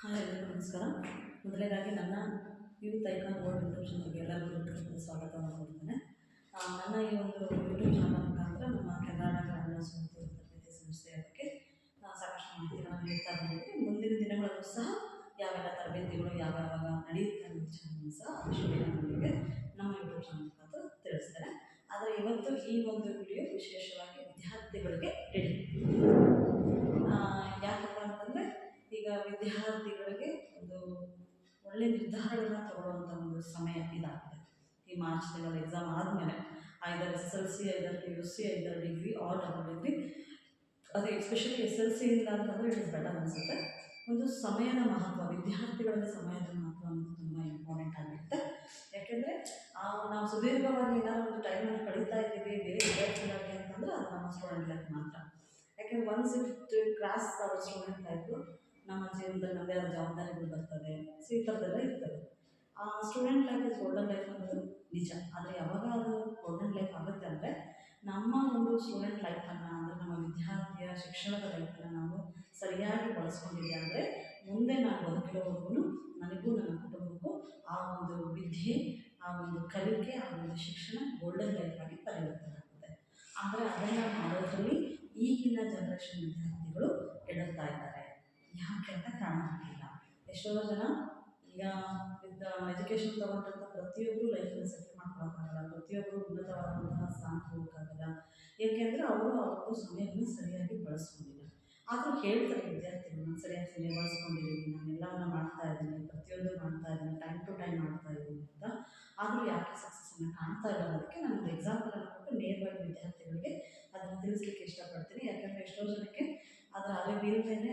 Hi ಎಲ್ಲರಿಗೂ ನಮಸ್ಕಾರ. ಮೊದಲನೇದಾಗಿ ನನ್ನ ಯೂತ್ ಐಕಾನ್ ಬೋರ್ಡ್ ಯೂಟ್ಯೂಬ್ ಚಾನಲ್ಗೆ ಎಲ್ಲರಿಗೂ ಕೊಡ್ತೇನೆ ಆ, ನನ್ನ ಈ ಒಂದು ಯೂಟ್ಯೂಬ್ ಚಾನಲ್ ಮುಖಾಂತರ ನಮ್ಮ ಕನ್ನಡ ಗ್ರಾಮೀಣ ಸ್ಫೂರ್ತಿ ತರಬೇತಿ ಸಂಸ್ಥೆ ಅದಕ್ಕೆ ಸಾಕಷ್ಟು ಮಾಹಿತಿಗಳನ್ನು ನೀಡ್ತಾ ಬಂದಿದ್ದೀನಿ. ಮುಂದಿನ ದಿನಗಳಲ್ಲೂ ಸಹ ಯಾವೆಲ್ಲ ತರಬೇತಿಗಳು ಯಾವ್ಯಾವಾಗ ನಡೆಯುತ್ತೆ ಅನ್ನೋ ವಿಚಾರವನ್ನು ಸಹ ನಿಮಗೆ ನಮ್ಮ ಯೂಟ್ಯೂಬ್ ಚಾನಲ್ ಮುಖಾಂತರ ತಿಳಿಸ್ತಾರೆ ಆದರೆ ಇವತ್ತು ಈ ಒಂದು ವಿಡಿಯೋ ವಿಶೇಷವಾಗಿ ವಿದ್ಯಾರ್ಥಿಗಳಿಗೆ ತಗೊಳ್ಳುವಂಥ ಒಂದು ಸಮಯ ಇದಾಗಿದೆ ಈ ಮಾರ್ಚ್ ತಿಂಗಳ ಎಕ್ಸಾಮ್ ಆದಮೇಲೆ either S L C, either P U C either degree or double degree ಅದು ಎಸ್ಪೆಷಲಿ ಎಸ್ ಎಲ್ ಸಿ ಇಲ್ಲ ಅಂತಂದರೆ ಇಟ್ ಇಸ್ ಬೆಟರ್ ಅನಿಸುತ್ತೆ. ಒಂದು ಸಮಯದ ಮಹತ್ವ ವಿದ್ಯಾರ್ಥಿಗಳಿಗೆ ಸಮಯದ ಮಹತ್ವ ಅನ್ನೋದು ತುಂಬ ಇಂಪಾರ್ಟೆಂಟ್ ಆಗಿರುತ್ತೆ. ಯಾಕೆಂದರೆ ನಾವು ಸುದೀರ್ಘವಾಗಿ ಏನಾದರೂ ಒಂದು ಟೈಮನ್ನು ಕಳೀತಾ ಇದ್ದೀವಿ, ಬೇರೆ ವಿದ್ಯಾರ್ಥಿಗಳಾಗಿ ಅಂತಂದರೆ ಅದು ನಮ್ಮ ಸ್ಟೂಡೆಂಟ್ ಮಾತ್ರ. ಯಾಕೆಂದ್ರೆ once it cross our student ಆಯಿತು ನಮ್ಮ ಜೀವನದಲ್ಲಿ ನಮ್ಮದೇ ಆದ ಜವಾಬ್ದಾರಿಗಳು ಬರ್ತದೆ. ಸೊ ಇರ್ತದೆ. Student life is golden life ಅನ್ನೋದು ನಿಜ. ಆದರೆ ಯಾವಾಗ ಅದು ಗೋಲ್ಡನ್ ಲೈಫ್ ಆಗುತ್ತೆ ಅಂದರೆ ನಮ್ಮ ಒಂದು ಸ್ಟೂಡೆಂಟ್ ಲೈಫನ್ನು ಅಂದರೆ ನಮ್ಮ ವಿದ್ಯಾರ್ಥಿಯ ಶಿಕ್ಷಣದ ಲೈಫನ್ನು ನಾವು ಸರಿಯಾಗಿ ಬಳಸ್ಕೊಂಡಿದ್ದೆ ಅಂದರೆ ಮುಂದೆ ನಾನು ಬದುಕಿರೋವರೆಗೂ ನನಗೂ ನನ್ನ ಕುಟುಂಬಕ್ಕೂ ಆ ಒಂದು ವಿದ್ಯೆ, ಆ ಒಂದು ಕಲಿಕೆ, ಆ ಒಂದು ಶಿಕ್ಷಣ ಗೋಲ್ಡನ್ ಲೈಫ್ ಆಗಿ ಪರಿವರ್ತನೆ ಆಗುತ್ತೆ ಆದರೆ ಅದನ್ನು ಮಾಡೋದ್ರಲ್ಲಿ ಈಗಿನ ಜನರೇಷನ್ ವಿದ್ಯಾರ್ಥಿಗಳು ಎಡುತ್ತಾ ಇದ್ದಾರೆ. ಯಾಕೆ ಅಂತ ಆಗಿಲ್ಲ ಎಷ್ಟೋ ಜನ ಈಗ ವಿತ್ ಎಜುಕೇಷನ್ ತೊಗೊಂಡಂಥ ಪ್ರತಿಯೊಬ್ಬರು ಲೈಫಲ್ಲಿ ಸೆಟ್ಲ್ ಮಾಡ್ಕೊಳಕ್ಕಾಗಲ್ಲ ಪ್ರತಿಯೊಬ್ಬರು ಉನ್ನತವಾದಂತಹ ಸ್ಥಾನಕ್ಕೆ ಹೋಗೋಕ್ಕಾಗಲ್ಲ. ಏಕೆಂದರೆ ಅವರು ಅವ್ರದ್ದು ಸಮಯವನ್ನು ಸರಿಯಾಗಿ ಬಳಸ್ಕೊಂಡಿಲ್ಲ. ಆದರೂ ಹೇಳ್ತಾರೆ ವಿದ್ಯಾರ್ಥಿಗಳು, ನಾನು ಸರಿಯಾಗಿ ಸಮಯ ಬಳಸ್ಕೊಂಡಿದ್ದೀನಿ ನಾನು ಎಲ್ಲವನ್ನ ಮಾಡ್ತಾ ಇದ್ದೀನಿ, ಪ್ರತಿಯೊಂದು ಮಾಡ್ತಾ ಇದ್ದೀನಿ ಟೈಮ್ ಟು ಟೈಮ್ ಮಾಡ್ತಾ ಇದ್ದೀನಿ ಅಂತ ಆದರೂ ಯಾಕೆ ಸಕ್ಸಸ್ಸನ್ನು ಕಾಣ್ತಾ ಇಲ್ಲ ಅನ್ನೋದಕ್ಕೆ ನಾನು ಒಂದು ಎಕ್ಸಾಂಪಲನ್ನು ಕೊಟ್ಟು ನೇರವಾಗಿ ವಿದ್ಯಾರ್ಥಿಗಳಿಗೆ ಅದನ್ನು ತಿಳಿಸ್ಲಿಕ್ಕೆ ಇಷ್ಟಪಡ್ತೀನಿ ಯಾಕಂದರೆ ಎಷ್ಟೋ ಜನಕ್ಕೆ ಅದರ ಅರಿವಿಲ್ಲದೇ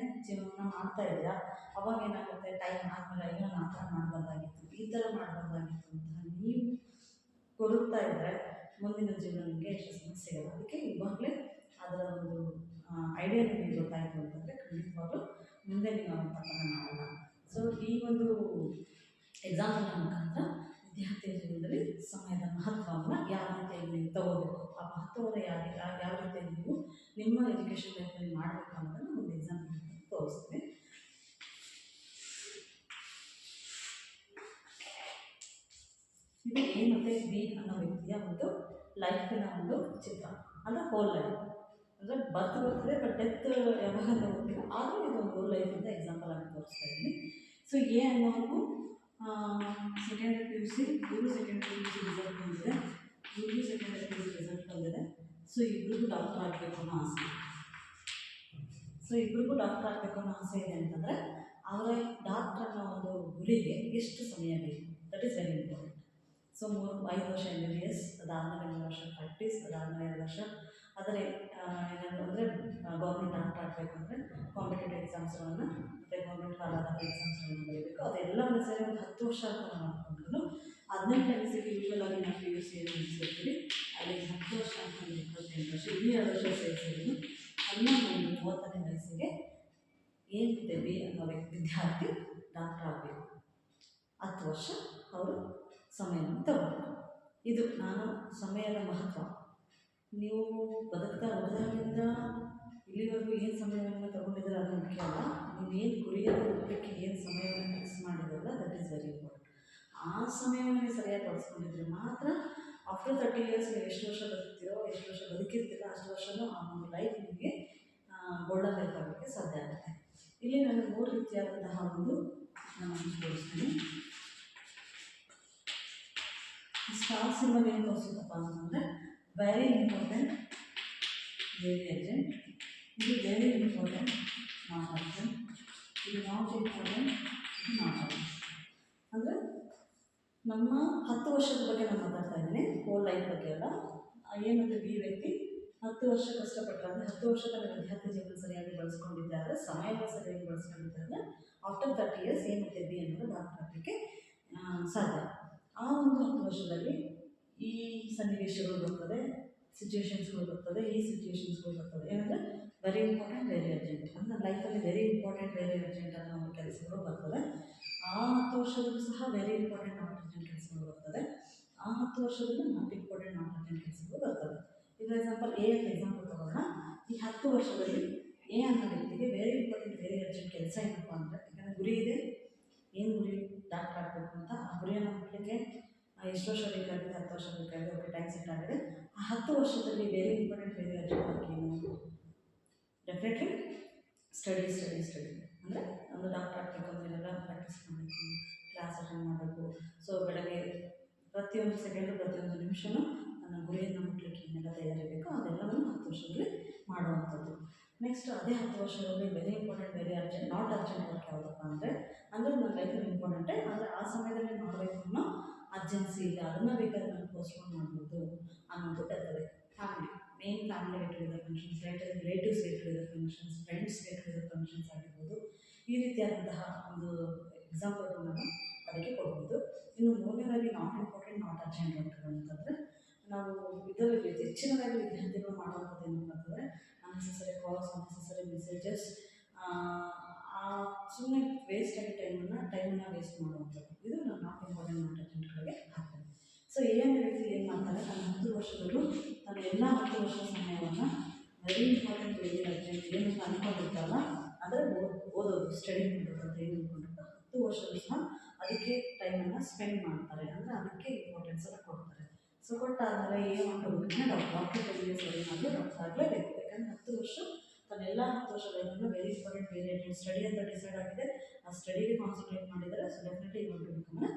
ಮಾಡ್ತಾ ಅವಾಗ ಏನಾಗುತ್ತೆ? ಟೈಮ್ ಆದಮೇಲೆ ಅಯ್ಯೋ ಆ ಥರ ಮಾಡಬಾರ್ದಾಗಿತ್ತು, ಈ ಥರ ಮಾಡಬಾರ್ದಾಗಿತ್ತು ಅಂತ ನೀವು ಕೊಡುತ್ತಾ ಇದ್ದರೆ ಮುಂದಿನ ಜೀವನಕ್ಕೆ ಯಶಸ್ಸನ್ನು ಸಿಗಲ್ಲ ಅದಕ್ಕೆ ಇವಾಗಲೇ ಅದರ ಒಂದು ಐಡಿಯಾ ನಿಮಗೆ ಗೊತ್ತಾಯಿತು ಅಂತಂದರೆ ಖಂಡಿತವಾಗ್ಲೂ ಮುಂದೆ ನೀವು ತಪ್ಪನ್ನು ಮಾಡಲ್ಲ. ಸೊ ಈ ಒಂದು ಎಕ್ಸಾಂಪಲ್ನ ಮುಖಾಂತರ ವಿದ್ಯಾರ್ಥಿ ಜೀವನದಲ್ಲಿ ಸಮಯದ ಮಹತ್ವವನ್ನು ಯಾವ ರೀತಿಯಾಗಿ ನೀವು ತಗೋಬೇಕು? ಆ ಮಹತ್ವವನ್ನು ಯಾವ ಯಾವ ರೀತಿಯಾಗಿ ನೀವು ನಿಮ್ಮ ಎಜುಕೇಷನ್ ಲೈಫಲ್ಲಿ ಮಾಡಬೇಕು ಅನ್ನೋದನ್ನು ಒಂದು ಎಕ್ಸಾಂಪಲ್ ತೋರಿಸ್ತೀನಿ ಇದು ಎ ಮತ್ತು ಬಿ ಅನ್ನೋ ವ್ಯಕ್ತಿಯ ಒಂದು ಲೈಫಿನ ಒಂದು ಚಿತ್ರ. ಅಂದರೆ ಹೋಲ್ ಲೈಫ್ ಅಂದರೆ ಬರ್ತ್ ಬರ್ತದೆ ಬಟ್ ಡೆತ್ ಯಾವಾಗ ಅಂತ ಆದರೂ ಇದು ಒಂದು ಹೋಲ್ ಲೈಫ್ ಅಂತ ಎಕ್ಸಾಂಪಲ್ ಆಗಿ ತೋರಿಸ್ತಾ ಇದ್ದೀನಿ. ಸೊ ಎ ಅನ್ನೋದು ಸೆಕೆಂಡ್ ಪಿ ಯು ಸಿ ಇವರು second P U C result ಬಂದಿದೆ. ಇವರು second P U C result ಬಂದಿದೆ. ಸೊ ಇಬ್ಬರಿಗೂ ಡಾಕ್ಟರ್ ಆಗಬೇಕು ಅನ್ನೋ ಆಸೆ. ಸೊ ಇಬ್ಬರಿಗೂ ಡಾಕ್ಟರ್ ಆಗಬೇಕು ಅನ್ನೋ ಆಸೆ ಇದೆ ಅಂತಂದರೆ, ಅವರ ಡಾಕ್ಟರ್ ಅನ್ನೋ ಒಂದು ಗುರಿಗೆ ಎಷ್ಟು ಸಮಯ ಬೇಕು? That is very important so ಮೂರು ಐದು ವರ್ಷ ಎಂ ಬಿ ಬಿ ಎಸ್ ಅದಾದಮೇಲೆ ಮೂರು ವರ್ಷ ಪ್ರಾಕ್ಟೀಸ್ ಅದಾದಮೇಲೆ ಎರಡು ವರ್ಷ ಆದರೆ ಏನಾದರೂ ಅಂದರೆ ಗೌರ್ಮೆಂಟ್ ಡಾಕ್ಟರ್ ಆಗಬೇಕು ಅಂದರೆ ಕಾಂಪಿಟೇಟಿವ್ ಎಕ್ಸಾಮ್ಸ್ಗಳನ್ನು ಮತ್ತು ಗೌರ್ಮೆಂಟ್ ಕಾಲಾದ ಎಕ್ಸಾಮ್ಸ್ಗಳನ್ನು ಬರೀಬೇಕು. ಅದೆಲ್ಲ ಸೇರಿ ಒಂದು ಹತ್ತು ವರ್ಷ ಅಂತ ಮಾಡ್ಕೊಂಡ್ರು ಹದಿನೆಂಟು ವಯಸ್ಸಿಗೆ ಯೂಶ್ವಲ್ ಆಗಿ ನಾವು ಪಿ ಯು ಸಿ ಮುಗಿಸಿರ್ತೀವಿ. ಅಲ್ಲಿ ಹತ್ತು ವರ್ಷ ಅಂತ ಇಪ್ಪತ್ತೆಂಟು ವರ್ಷ ಇಲ್ಲಿ ಎರಡು ವರ್ಷ ಸೇರಿಸಿದ್ರು ಹನ್ನೊಂದು ಒಂದು ಮೂವತ್ತನೇ ವಯಸ್ಸಿಗೆ ಏನು ಬಿ ಅನ್ನೋ ವಿದ್ಯಾರ್ಥಿ ಡಾಕ್ಟರ್ ಆಗಬೇಕು. ಹತ್ತು ವರ್ಷ ಅವರು ಸಮಯವನ್ನು ಅಂತ ಇದು ನಾನು ಸಮಯದ ಮಹತ್ವ. ನೀವು ಬದುಕ್ತಾ ಹೋದಾಗಿಂದ ಇಲ್ಲಿವರೆಗೂ ಏನು ಸಮಯವನ್ನು ತಗೊಂಡಿದ್ರೆ ಅದು ಮುಖ್ಯ ಅಲ್ಲ. ನೀವು ಏನು ಗುರಿಯನ್ನು ಹೋಗಲಿಕ್ಕೆ ಏನು ಸಮಯವನ್ನು ಫಿಕ್ಸ್ ಮಾಡಿದ್ರಲ್ಲ ದಟ್ ಈಸ್ ವೆರಿ ಇಂಪಾರ್ಟೆಂಟ್ ಆ ಸಮಯವನ್ನು ಸರಿಯಾಗಿ ಬಳಸ್ಕೊಂಡಿದ್ರೆ ಮಾತ್ರ ಆಫ್ಟರ್ ತರ್ಟಿ ಇಯರ್ಸ್ ನೀವು ಎಷ್ಟು ವರ್ಷ ಬದುಕ್ತೀರೋ, ಎಷ್ಟು ವರ್ಷ ಬದುಕಿರ್ತೀರೋ, ಅಷ್ಟು ವರ್ಷನೂ ಆ ಒಂದು ಲೈಫ್ ನಿಮಗೆ ಗೋಲ್ಡನ್ ಲೈಫ್ ಸಾಧ್ಯ ಆಗುತ್ತೆ. ಇಲ್ಲಿ ನಾನು ಮೂರು ರೀತಿಯಾದಂತಹ ಒಂದು ನಾನು ತೋರಿಸ್ತೀನಿ. ಸ್ಟಾರ್ ಸಿಂಬಲ್ ಏನು ತೋರಿಸುತ್ತಪ್ಪ ಅಂತಂದರೆ ವೆರಿ ಇಂಪಾರ್ಟೆಂಟ್ ವೆರಿ ಅರ್ಜೆಂಟ್ ಇದು ವೆರಿ ಇಂಪಾರ್ಟೆಂಟ್ ನಾಟ್ ಅರ್ಜೆಂಟ್ ಇದು ನಾಟ್ ಇಂಪಾರ್ಟೆಂಟ್ ಇದು ನಾಟ್ ಅರ್ಜೆಂಟ್ ಅಂದರೆ ನಮ್ಮ ಹತ್ತು ವರ್ಷದ ಬಗ್ಗೆ ನಾನು ಮಾತಾಡ್ತಾ ಇದ್ದೀನಿ ಹೋಲ್ ಲೈಫ್ ಬಗ್ಗೆ ಅಲ್ಲ. ಏನಂದರೆ ಈ ವ್ಯಕ್ತಿ ಹತ್ತು ವರ್ಷ ಕಷ್ಟಪಟ್ಟರೆ ಅಂದರೆ ಹತ್ತು ವರ್ಷ ತನ್ನ ವಿದ್ಯಾರ್ಥಿ ಜೀವನ ಸರಿಯಾಗಿ ಬಳಸ್ಕೊಂಡಿದ್ದಾರೆ ಸಮಯವನ್ನು ಸರಿಯಾಗಿ ಬಳಸ್ಕೊಂಡಿದ್ದಾರೆ ಆಫ್ಟರ್ ತರ್ಟಿ ಇಯರ್ಸ್ ಬಿ ಅನ್ನೋದು ಡಾಕ್ಟರ್ ಸಾಧ್ಯ. ಆ ಒಂದು ಹತ್ತು ವರ್ಷದಲ್ಲಿ ಈ ಸನ್ನಿವೇಶಗಳು ಬರ್ತದೆ ಸಿಚುವೇಶನ್ಸ್ಗಳು ಬರ್ತದೆ, ಈ ಸಿಚುವೇಶನ್ಸ್ಗಳು ಬರ್ತದೆ. ಏನಂದರೆ ವೆರಿ ಇಂಪಾರ್ಟೆಂಟ್ ವೆರಿ ಅರ್ಜೆಂಟ್ ಅಂದರೆ ಲೈಫಲ್ಲಿ ವೆರಿ ಇಂಪಾರ್ಟೆಂಟ್ ವೆರಿ ಅರ್ಜೆಂಟ್ ಅನ್ನೋ ಒಂದು ಕೆಲಸಗಳು ಬರ್ತದೆ. ಆ ಹತ್ತು ವರ್ಷದಲ್ಲೂ ಸಹ ವೆರಿ ಇಂಪಾರ್ಟೆಂಟ್ ನಾಟ್ ಅರ್ಜೆಂಟ್ ಕೆಲಸಗಳು ಬರ್ತದೆ. ಆ ಹತ್ತು ವರ್ಷದಲ್ಲೂ ನಾಟ್ ಇಂಪಾರ್ಟೆಂಟ್ ನಾಟ್ ಅರ್ಜೆಂಟ್ ಕೆಲಸಗಳು ಬರ್ತದೆ. ಈಗ ಎಕ್ಸಾಂಪಲ್ ಎ ಎಕ್ಸಾಂಪಲ್ ತಗೋಣ. ಈ ಹತ್ತು ವರ್ಷದಲ್ಲಿ ಎ ಅನ್ನೋ ವ್ಯಕ್ತಿಗೆ ವೆರಿ ಇಂಪಾರ್ಟೆಂಟ್ ವೆರಿ ಅರ್ಜೆಂಟ್ ಕೆಲಸ ಏನಪ್ಪ ಅಂದರೆ, ಯಾಕಂದರೆ ಗುರಿ ಇದೆ. ಏನು ಗುರಿ? ಡಾಕ್ಟರ್ ಆಗಬೇಕು ಅಂತ. ಆ ಗುರಿಯನ್ನು ಮುಟ್ಟಲಿಕ್ಕೆ ಎಷ್ಟು ವರ್ಷ ಬೇಕಾಗಿದೆ? ಹತ್ತು ವರ್ಷ ಬೇಕಾಗಿದೆ ಓಕೆ ಟೈಮ್ ಸೆಟ್ ಆಗಿದೆ. ಆ ಹತ್ತು ವರ್ಷದಲ್ಲಿ ಬೇರೆ ಇಂಪಾರ್ಟೆಂಟ್ ವೆರಿ ಅರ್ಜೆಂಟ್ ಏನು? ಡೆಫಿನೆಟ್ಲಿ ಸ್ಟಡಿ ಸ್ಟಡಿ ಸ್ಟಡಿ ಅಂದರೆ ಒಂದು ಡಾಕ್ಟರ್ ಆಗಬೇಕು ಅಂದರೆ ಪ್ರಾಕ್ಟೀಸ್ ಮಾಡಬೇಕು ಕ್ಲಾಸ್ ಅಟೆಂಡ್ ಮಾಡಬೇಕು. ಸೊ ಬೆಳಗ್ಗೆ ಪ್ರತಿಯೊಂದು ಸೆಕೆಂಡು ಪ್ರತಿಯೊಂದು ನಿಮಿಷನೂ ನನ್ನ ಗುರಿಯನ್ನು ಮುಟ್ಲಿಕ್ಕೆ ಏನೆಲ್ಲ ತಯಾರಿ ಬೇಕೋ ಅದೆಲ್ಲವನ್ನು ಹತ್ತು ವರ್ಷದಲ್ಲಿ ಮಾಡುವಂಥದ್ದು. ನೆಕ್ಸ್ಟ್ ಅದೇ ಹತ್ತು ವರ್ಷದಲ್ಲಿ very important very urgent not urgent work ಯಾವುದಪ್ಪ ಅಂದರೆ ಅಂದರೆ ನನ್ನ ಲೈಫಲ್ಲಿ ಇಂಪಾರ್ಟೆಂಟೇ ಆದರೆ ಆ ಸಮಯದಲ್ಲಿ ಮಾಡಬೇಕು ಅನ್ನೋ ಅರ್ಜೆನ್ಸಿ ಇಲ್ಲ ಅದನ್ನು ಬೇಕಾದ್ರೆ ನಾನು ಪೋಸ್ಟ್ಪೋನ್ ಮಾಡ್ಬೋದು ಅನ್ನೋದು ಬರ್ತದೆ family main family get together functions relative relatives get together functions friends get functions ಆಗಿರ್ಬೋದು. ಈ ರೀತಿಯಾದಂತಹ ಒಂದು ಎಕ್ಸಾಂಪಲ್ಗಳು ನಾನು ಅದಕ್ಕೆ ಕೊಡ್ಬೋದು. ಇನ್ನು ಮೂರನೇದಾಗಿ ನಾಟ್ ಇಂಪಾರ್ಟೆಂಟ್ ನಾಟ್ ಅರ್ಜೆಂಟ್ ಅಂತಂದರೆ, ನಾವು ಇದರಲ್ಲಿ ಹೆಚ್ಚಿನದಾಗಿ ವಿದ್ಯಾರ್ಥಿಗಳು ಮಾಡುವಂಥದ್ದು ಏನಂತಂದರೆ ಅನ್ನೆಸೆಸರಿ ಕಾಲ್ಸ್ ಅನ್ನೆಸೆಸರಿ ಮೆಸೇಜಸ್ ಸುಮ್ಮನೆ ವೇಸ್ಟ್ ಆಗಿ ಟೈಮನ್ನು ಟೈಮನ್ನು ವೇಸ್ಟ್ ಮಾಡುವಂಥದ್ದು ಇದು ನಾನು ನಾಟ್ ಇಂಪಾರ್ಟೆಂಟ್ ಹಾಕ್ತಾರೆ. ಸೊ ಎ ಸೊ ಎಲ್ ರೀತಿ ಏನು ಮಾಡ್ತಾರೆ ತನ್ನ ಹತ್ತು ವರ್ಷದಲ್ಲೂ ತನ್ನ ಎಲ್ಲ ಹತ್ತು ವರ್ಷದ ಸಮಯವನ್ನು ವೆರಿ ಇಂಪಾರ್ಟೆಂಟ್ ಅರ್ಜೆಂಟ್ ಏನು ಅಂದ್ಕೊಂಡಿರ್ತಾರಲ್ಲ ಅದರ ಓದೋದು ಸ್ಟಡಿ ಮಾಡೋದು ಅಂತ ಏನು ಅಂದ್ಕೊಂಡಿರ್ತಾರೆ ಹತ್ತು ವರ್ಷದಲ್ಲೂ ಸಹ ಅದಕ್ಕೆ ಟೈಮನ್ನು ಸ್ಪೆಂಡ್ ಮಾಡ್ತಾರೆ. ಅಂದರೆ ಅದಕ್ಕೆ ಇಂಪಾರ್ಟೆನ್ಸ್ ಇಂಪಾರ್ಟೆನ್ಸನ್ನು ಕೊಡ್ತಾರೆ. ಸೊ ಕೊಟ್ಟಾದಮೇಲೆ ಏನು ಮಾಡ್ಕೋಬೇಕಂದ್ರೆ ನಾವು ಡಾಕ್ಟರ್ ಸರಿ ಏನಾದರೂ ಡಾಕ್ಟರ್ ಆಗಲೇಬೇಕು ಯಾಕಂದರೆ ಹತ್ತು ವರ್ಷ ತನ್ನೆಲ್ಲ ಹತ್ತು ವರ್ಷಗಳನ್ನು ವೆರಿ ಇಂಪಾರ್ಟೆಂಟ್ ವೇರಿಯೇಟೆಡ್ ಸ್ಟಡಿ ಅಂತ ಡಿಸೈಡ್ ಆಗಿದೆ. ಆ ಸ್ಟಡಿಗೆ ಕಾನ್ಸಂಟ್ರೇಟ್ ಮಾಡಿದರೆ ಸೊ ಡೆಫಿನೆಟ್ಲಿ ಮಾಡಬೇಕಂದ್ರೆ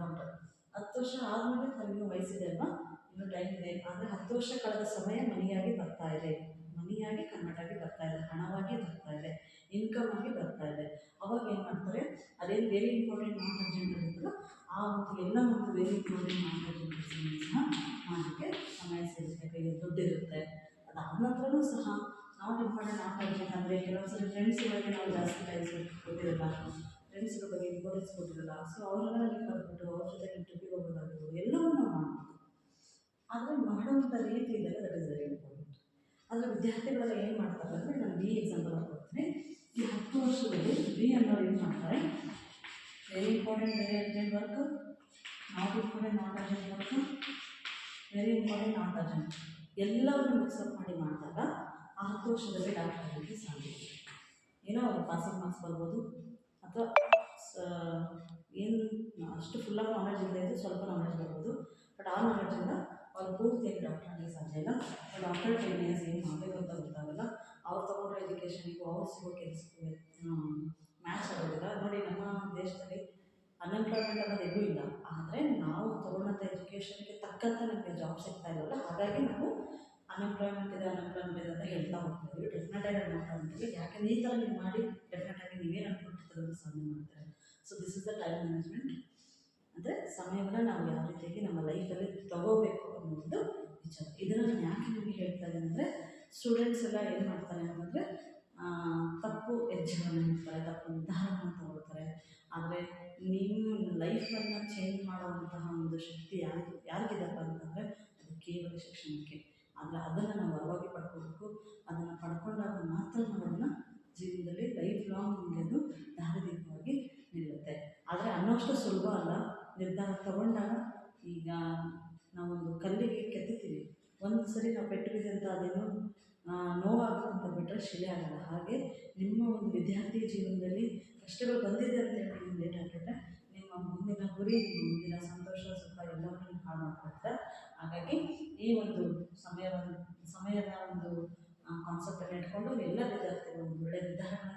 ಡಾಕ್ಟರ್ ಹತ್ತು ವರ್ಷ ಆದಮೇಲೆ ತಮಗೆ ವಯಸ್ಸಿದೆ ಅಲ್ವಾ? ಇನ್ನು ಟೈಮ್ ಇದೆ. ಆದರೆ ಹತ್ತು ವರ್ಷ ಕಳೆದ ಸಮಯ ಮನಿಯಾಗಿ ಬರ್ತಾ ಇದೆ. ಮನಿಯಾಗಿ ಕನ್ವರ್ಟ್ ಆಗಿ ಬರ್ತಾ ಇದೆ ಹಣವಾಗಿ ಬರ್ತಾ ಇದೆ. ಇನ್ಕಮ್ ಆಗಿ ಬರ್ತಾ ಇದೆ. ಅವಾಗ ಏನು ಮಾಡ್ತಾರೆ? ಅದೇನು ವೆರಿ ಇಂಪಾರ್ಟೆಂಟ್ ನಾನ್ ಅರ್ಜೆಂಟ್ ಇರುತ್ತಲ್ಲ ಆ ಒಂದು ಎಲ್ಲ ಒಂದು ವೆರಿ ಇಂಪಾರ್ಟೆಂಟ್ ನಾಟ್ ಅರ್ಜೆಂಟ್ ಮಾಡಲಿಕ್ಕೆ ಸಮಯ ಸಿಗುತ್ತೆ. ಕೈಗೆ ದುಡ್ಡಿರುತ್ತೆ ಅದಾದ ನಂತರನೂ ಸಹ ನಾನ್ ಇಂಪಾರ್ಟೆಂಟ್ ನಾಟ್ ಅರ್ಜೆಂಟ್ ಅಂದರೆ ಕೆಲವೊಂದು ಫ್ರೆಂಡ್ಸ್ ಒಳಗೆ ನಾವು ಜಾಸ್ತಿ ಟೈಮ್ ಕೊಟ್ಟಿರಲ್ಲ. ಫ್ರೆಂಡ್ಸ್ಗಳ ಬಗ್ಗೆ ಇಂಪಾರ್ಟೆನ್ಸ್ ಕೊಟ್ಟಿರಲ್ಲ ಸೊ ಅವರೆಲ್ಲ ನೀವು ಕರೆದ್ಬಿಟ್ಟು ಅವ್ರ ಜೊತೆ ಇಂಟರ್ವ್ಯೂ ಹೋಗೋದಾಗಿರ್ಬೋದು ಎಲ್ಲವನ್ನೂ ನಾವು ಮಾಡ್ಬೋದು ಆದರೆ ಮಾಡುವಂಥ ರೀತಿ ಇದೆಲ್ಲ ದಟ್ ಇಸ್ ವೆರಿ ಇಂಪಾರ್ಟೆಂಟ್ ಆದರೆ ವಿದ್ಯಾರ್ಥಿಗಳೆಲ್ಲ ಏನು ಮಾಡ್ತಾರೆ ಅಂದರೆ, ನಾನು ಬಿ ಎಕ್ಸಾಂಪಲ್ ಕೊಡ್ತೀನಿ ಈ ಹತ್ತು ವರ್ಷದಲ್ಲಿ ಬಿ ಅನ್ನೋರು ಏನು ಮಾಡ್ತಾರೆ? Very important very urgent work not important not urgent work very important not urgent ಎಲ್ಲವನ್ನು ಮಿಕ್ಸಪ್ ಮಾಡಿ ಮಾಡಿದಾಗ ಆ ಹತ್ತು ವರ್ಷದಲ್ಲಿ ಡಾಕ್ಟರ್ ಆಗಲಿಕ್ಕೆ ಸಾಧ್ಯ ಏನೋ ಒಂದು ಪಾಸಿಂಗ್ ಮಾರ್ಕ್ಸ್ ಬರ್ಬೋದು. ಅಥವಾ ಏನು, ಅಷ್ಟು ಫುಲ್ಲಾಗಿ ನಾಲೆಜ್ ಇಲ್ಲದೆ ಸ್ವಲ್ಪ ನಾಲೆಡ್ಜ್ ಬರ್ಬೋದು. ಬಟ್ ಆ ನಾಲೆಡ್ಜಿಂದ ಅವ್ರು ಪೂರ್ತಿಯಾಗಿ ಡಾಕ್ಟರ್ ಆಗಲಿಕ್ಕೆ ಸಾಧ್ಯ ಇಲ್ಲ. ಡಾಕ್ಟರ್ ಇಯರ್ಸ್ ಏನು ಮಾಡಬೇಕು ಅಂತ ಗೊತ್ತಾಗಲ್ಲ. ಅವ್ರು ತಗೊಂಡ್ರೆ ಎಜುಕೇಷನಿಗೂ ಅವ್ರು ಸಿಗೋ ಕೆಲಸಕ್ಕೂ ಮ್ಯಾಚ್ ಆಗೋದಿಲ್ಲ. ನೋಡಿ, ನಮ್ಮ ದೇಶದಲ್ಲಿ ಅನ್ಎಂಪ್ಲಾಯ್ಮೆಂಟ್ ಅನ್ನೋದು ಎಲ್ಲೂ ಇಲ್ಲ. ಆದರೆ ನಾವು ತೊಗೊಂಡಂಥ ಎಜುಕೇಷನ್ಗೆ ತಕ್ಕಂತೆ ನಮಗೆ ಜಾಬ್ ಸಿಗ್ತಾ ಇಲ್ಲ ಹಾಗಾಗಿ ನಾವು ಅನ್ಎಂಪ್ಲಾಯ್ಮೆಂಟ್ ಇದೆ ಅನ್ಎಂಪ್ಲಾಯ್ಮೆಂಟ್ ಇದೆ ಅಂತ ಹೇಳ್ತಾ ಹೋಗ್ತಾ ಇದ್ದೀವಿ ಡೆಫಿನೆಟ್ ಆಗಿ ಅನ್ಎಂಪ್ಲಾಯ್ಮೆಂಟ್ ಯಾಕೆಂದ್ರೆ ಈ ಥರ ನೀವು ಮಾಡಿ ಆಗಿ ಅನ್ಕೊಂಡಿರ್ತೀರೋ ಸಾಧನೆ ಮಾಡ್ತಾರೆ so this is the time management ಅಂದರೆ ಸಮಯವನ್ನು ನಾವು ಯಾವ ರೀತಿಯಾಗಿ ನಮ್ಮ ಲೈಫಲ್ಲಿ ತಗೋಬೇಕು ಅನ್ನೋದು ವಿಚಾರ. ಇದನ್ನು ನಾನು ಯಾಕೆ ನಿಮಗೆ ಹೇಳ್ತಾ ಇದ್ದೀನಿ ಅಂದರೆ ಸ್ಟೂಡೆಂಟ್ಸ್ ಎಲ್ಲ ಏನು ಮಾಡ್ತಾರೆ ಅಂತಂದರೆ ತಪ್ಪು ಹೆಜ್ಜೆಗಳನ್ನು ಇಡ್ತಾರೆ ತಪ್ಪು ನಿರ್ಧಾರಗಳನ್ನು ತಗೊಳ್ತಾರೆ. ಆದರೆ, ನಿಮ್ಮ ಲೈಫನ್ನು ಚೇಂಜ್ ಮಾಡುವಂತಹ ಒಂದು ಶಕ್ತಿ ಯಾರಿಗೆ, ಯಾರಿಗಿದಪ್ಪ ಅಂತಂದರೆ, ಅದು ಕೇವಲ ಶಿಕ್ಷಣಕ್ಕೆ. ಆದರೆ ಅದನ್ನು ನಾವು ಅರವಾಗಿ ಪಡ್ಕೋಬೇಕು ಅದನ್ನು ಪಡ್ಕೊಂಡಾಗ ಮಾತ್ರ ನಾವು ಅದನ್ನು ನಿರ್ಧಾರ ತಗೊಂಡಾಗ ಈಗ ನಾವೊಂದು ಕಲ್ಲಿಗೆ ಕೆತ್ತುತ್ತೀವಿ ಒಂದು ಸರಿ ನಾವು ಪೆಟ್ಟು ಬಿದ್ದಂಥ ಅದೇನು ನೋವಾಗುತ್ತಂತ ಬಿಟ್ಟರೆ ಶಿಲೆ ಆಗಲ್ಲ. ಹಾಗೆ ನಿಮ್ಮ ಒಂದು ವಿದ್ಯಾರ್ಥಿ ಜೀವನದಲ್ಲಿ ಕಷ್ಟಗಳು ಬಂದಿದೆ ಅಂತ ಹೇಳಿ ಲೇಟ್ ಆಗಿಬಿಟ್ರೆ ನಿಮ್ಮ ಮುಂದಿನ ಗುರಿ ನಿಮ್ಮ ಮುಂದಿನ ಸಂತೋಷ, ಸುಖ ಎಲ್ಲವನ್ನು ಹಾಳು ಮಾಡ್ಕೊಳ್ತಾರೆ ಹಾಗಾಗಿ ಈ ಒಂದು ಸಮಯವನ್ನು, ಸಮಯದ ಒಂದು ಕಾನ್ಸೆಪ್ಟನ್ನು ಇಟ್ಕೊಂಡು ಎಲ್ಲ ವಿದ್ಯಾರ್ಥಿಗಳು ಒಂದು ಒಳ್ಳೆಯ ನಿರ್ಧಾರಗಳನ್ನು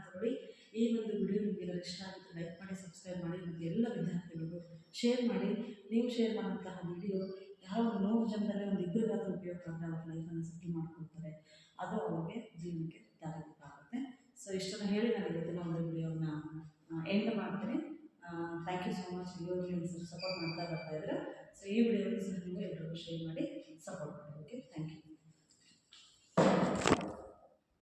ನೀವು ಮಾಡುವಂತಹ ವಿಡಿಯೋ ಯಾರೋ ನೂರು ಜನರಲ್ಲಿ ಒಂದು ಇಬ್ಬರಿಗಾದ್ರೂ ಉಪಯೋಗ ಆದರೆ ಅವ್ರ ಲೈಫನ್ನು ಮಾಡ್ಕೊಳ್ತಾರೆ. ಅದು ಅವ್ರಿಗೆ ಜೀವನಕ್ಕೆ ಆಗುತ್ತೆ. ಸೊ ಇಷ್ಟನ್ನು ಹೇಳಿ ನಾನು ಇವತ್ತಿನ ಒಂದು ವಿಡಿಯೋನ ಎಂಡ್ ಮಾಡ್ತೀನಿ. ಥ್ಯಾಂಕ್ ಯು ಸೋ ಮಚ್ ನೀವು ಸಪೋರ್ಟ್ ಮಾಡ್ತಾ ಬರ್ತಾ ಇದ್ರು. ಸೊ ಈ ವಿಡಿಯೋಗೆ ಸಹ ನೀವು ಎಲ್ಲರಿಗೂ ಶೇರ್ ಮಾಡಿ ಸಪೋರ್ಟ್ ಮಾಡಿ. Okay thank you